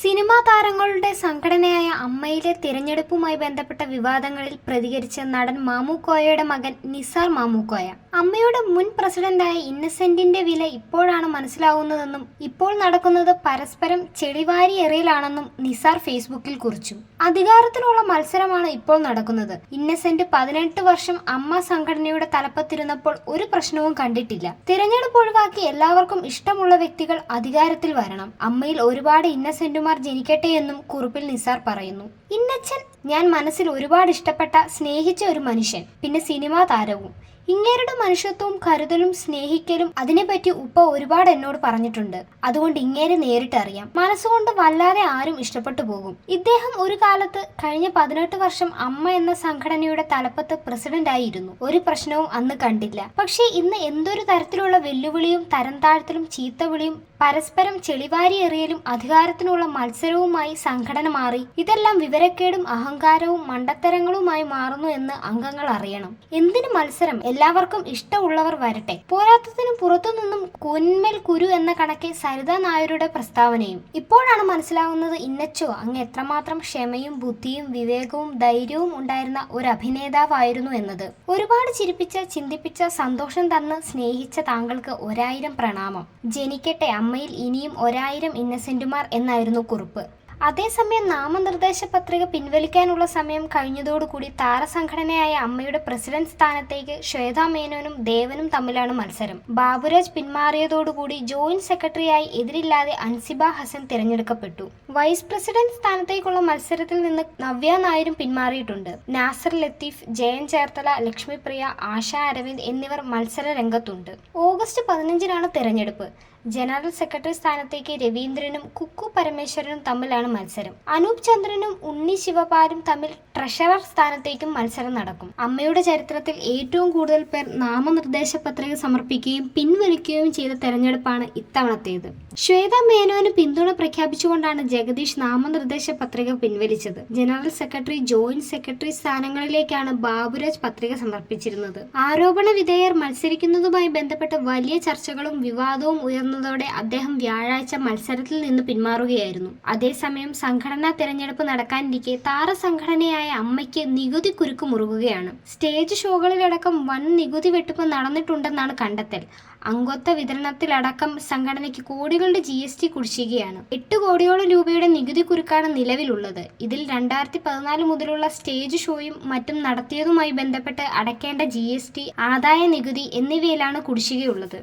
Cinema താരങ്ങളുടെ സംഘടനയായ അമ്മയിലെ തിരഞ്ഞെടുപ്പുമായി ബന്ധപ്പെട്ട വിവാദങ്ങളിൽ പ്രതികരിച്ച നടൻ മാമുക്കോയയുടെ മകൻ നിസാർ മാമുക്കോയ. അമ്മയുടെ മുൻ പ്രസിഡന്റായ ഇന്നസെന്റിന്റെ വില ഇപ്പോഴാണ് മനസ്സിലാവുന്നതെന്നും ഇപ്പോൾ നടക്കുന്നത് പരസ്പരം ചെളിവാരി എറിയലാണെന്നും നിസാർ ഫേസ്ബുക്കിൽ കുറിച്ചു. അധികാരത്തിനുള്ള മത്സരമാണ് ഇപ്പോൾ നടക്കുന്നത്. ഇന്നസെന്റ് പതിനെട്ട് വർഷം അമ്മ സംഘടനയുടെ തലപ്പത്തിരുന്നപ്പോൾ ഒരു പ്രശ്നവും കണ്ടിട്ടില്ല. തിരഞ്ഞെടുപ്പ് ഒഴിവാക്കി എല്ലാവർക്കും ഇഷ്ടമുള്ള വ്യക്തികൾ അധികാരത്തിൽ വരണം. അമ്മയിൽ ഒരുപാട് ഇന്നസെന്റുമാർ ജനിക്കട്ടെ എന്നും കുറിപ്പിൽ നിസാർ പറയുന്നു. ഇന്നച്ചൻ ഞാൻ മനസ്സിൽ ഒരുപാട് ഇഷ്ടപ്പെട്ട സ്നേഹിച്ച ഒരു മനുഷ്യൻ. പിന്നെ സിനിമാ താരവും. ഇങ്ങേരുടെ മനുഷ്യത്വവും കരുതലും സ്നേഹിക്കലും അതിനെപ്പറ്റി ഉപ്പ ഒരുപാട് എന്നോട് പറഞ്ഞിട്ടുണ്ട്. അതുകൊണ്ട് ഇങ്ങേരെ നേരിട്ട് അറിയാം. മനസ്സുകൊണ്ട് വല്ലാതെ ആരും ഇഷ്ടപ്പെട്ടു പോകും. ഇദ്ദേഹം ഒരു കാലത്ത് കഴിഞ്ഞ പതിനെട്ട് വർഷം അമ്മ എന്ന സംഘടനയുടെ തലപ്പത്ത് പ്രസിഡന്റായിരുന്നു. ഒരു പ്രശ്നവും അന്ന് കണ്ടില്ല. പക്ഷേ ഇന്ന് എന്തൊരു തരത്തിലുള്ള വെല്ലുവിളിയും തരം താഴ്ത്തലും ചീത്തവിളിയും പരസ്പരം ചെളിവാരി എറിയലും അധികാരത്തിനുള്ള മത്സരവുമായി സംഘടന മാറി ഇതെല്ലാം വിവരക്കേടും അഹങ്കാരവും മണ്ടത്തരങ്ങളുമായി മാറുന്നു എന്ന് അംഗങ്ങൾ അറിയണം. എന്തിന് മത്സരം? എല്ലാവർക്കും ഇഷ്ടമുള്ളവർ വരട്ടെ. പോരാത്തതിന് പുറത്തുനിന്നും കുന്മേൽ കുരു എന്ന കണക്കെ സരിത നായരുടെ പ്രസ്താവനയും. ഇപ്പോഴാണ് മനസ്സിലാവുന്നത് ഇന്നച്ചോ അങ്ങ് എത്രമാത്രം ക്ഷമയും ബുദ്ധിയും വിവേകവും ധൈര്യവും ഉണ്ടായിരുന്ന ഒരു അഭിനേതാവായിരുന്നു എന്നത്. ഒരുപാട് ചിരിപ്പിച്ച ചിന്തിപ്പിച്ച സന്തോഷം തന്ന് സ്നേഹിച്ച താങ്കൾക്ക് ഒരായിരം പ്രണാമം. ജനിക്കട്ടെ അമ്മയിൽ ഇനിയും ഒരായിരം ഇന്നസെന്റുമാർ എന്നായിരുന്നു കുറിപ്പ്. അതേസമയം നാമനിർദ്ദേശ പത്രിക പിൻവലിക്കാനുള്ള സമയം കഴിഞ്ഞതോടുകൂടി താരസംഘടനയായ അമ്മയുടെ പ്രസിഡന്റ് സ്ഥാനത്തേക്ക് ശ്വേതാ മേനോനും ദേവനും തമ്മിലാണ് മത്സരം. ബാബുരാജ് പിന്മാറിയതോടുകൂടി ജോയിന്റ് സെക്രട്ടറിയായി എതിരില്ലാതെ അൻസിബ ഹസൻ തിരഞ്ഞെടുക്കപ്പെട്ടു. വൈസ് പ്രസിഡന്റ് സ്ഥാനത്തേക്കുള്ള മത്സരത്തിൽ നിന്ന് നവ്യ നായരും പിന്മാറിയിട്ടുണ്ട്. നാസർ ലത്തീഫ് ജയൻ ചേർത്തല ലക്ഷ്മിപ്രിയ ആശ അരവിന്ദ് എന്നിവർ മത്സര രംഗത്തുണ്ട്. ഓഗസ്റ്റ് പതിനഞ്ചിനാണ് തിരഞ്ഞെടുപ്പ്. ജനറൽ സെക്രട്ടറി സ്ഥാനത്തേക്ക് രവീന്ദ്രനും കുക്കു പരമേശ്വരനും തമ്മിലാണ് മത്സരം. അനൂപ് ചന്ദ്രനും ഉണ്ണി ശിവപാരും തമ്മിൽ ട്രഷറർ സ്ഥാനത്തേക്കും മത്സരം നടക്കും. അമ്മയുടെ ചരിത്രത്തിൽ ഏറ്റവും കൂടുതൽ പേർ നാമനിർദ്ദേശ പത്രിക സമർപ്പിക്കുകയും പിൻവലിക്കുകയും ചെയ്ത തെരഞ്ഞെടുപ്പാണ് ഇത്തവണത്തേത്. ശ്വേത മേനോന് പിന്തുണ പ്രഖ്യാപിച്ചുകൊണ്ടാണ് ജഗദീഷ് നാമനിർദ്ദേശ പത്രിക പിൻവലിച്ചത്. ജനറൽ സെക്രട്ടറി ജോയിന്റ് സെക്രട്ടറി സ്ഥാനങ്ങളിലേക്കാണ് ബാബുരാജ് പത്രിക സമർപ്പിച്ചിരുന്നത്. ആരോപണ വിധേയർ മത്സരിക്കുന്നതുമായി ബന്ധപ്പെട്ട് വലിയ ചർച്ചകളും വിവാദവും ഉയർന്നതോടെ അദ്ദേഹം വ്യാഴാഴ്ച മത്സരത്തിൽ നിന്ന് പിന്മാറുകയായിരുന്നു. അതേസമയം സംഘടനാ തെരഞ്ഞെടുപ്പ് നടക്കാനിരിക്കെ താരസംഘടനയായ അമ്മയ്ക്ക് നികുതി കുരുക്ക് മുറുകുകയാണ്. സ്റ്റേജ് ഷോകളിലടക്കം വൻ നികുതി വെട്ടിപ്പ് നടന്നിട്ടുണ്ടെന്നാണ് കണ്ടെത്തൽ. അംഗത്വ വിതരണത്തിലടക്കം സംഘടനയ്ക്ക് കോടികളുടെ ജി എസ് ടി കുടിശ്ശികയാണ്. എട്ട് കോടിയോളം രൂപയുടെ നികുതി കുരുക്കാണ് നിലവിലുള്ളത്. ഇതിൽ രണ്ടായിരത്തി പതിനാല് മുതലുള്ള സ്റ്റേജ് ഷോയും മറ്റും നടത്തിയതുമായി ബന്ധപ്പെട്ട് അടയ്ക്കേണ്ട ജി എസ് ടി ആദായ നികുതി എന്നിവയിലാണ് കുടിശ്ശികയുള്ളത്.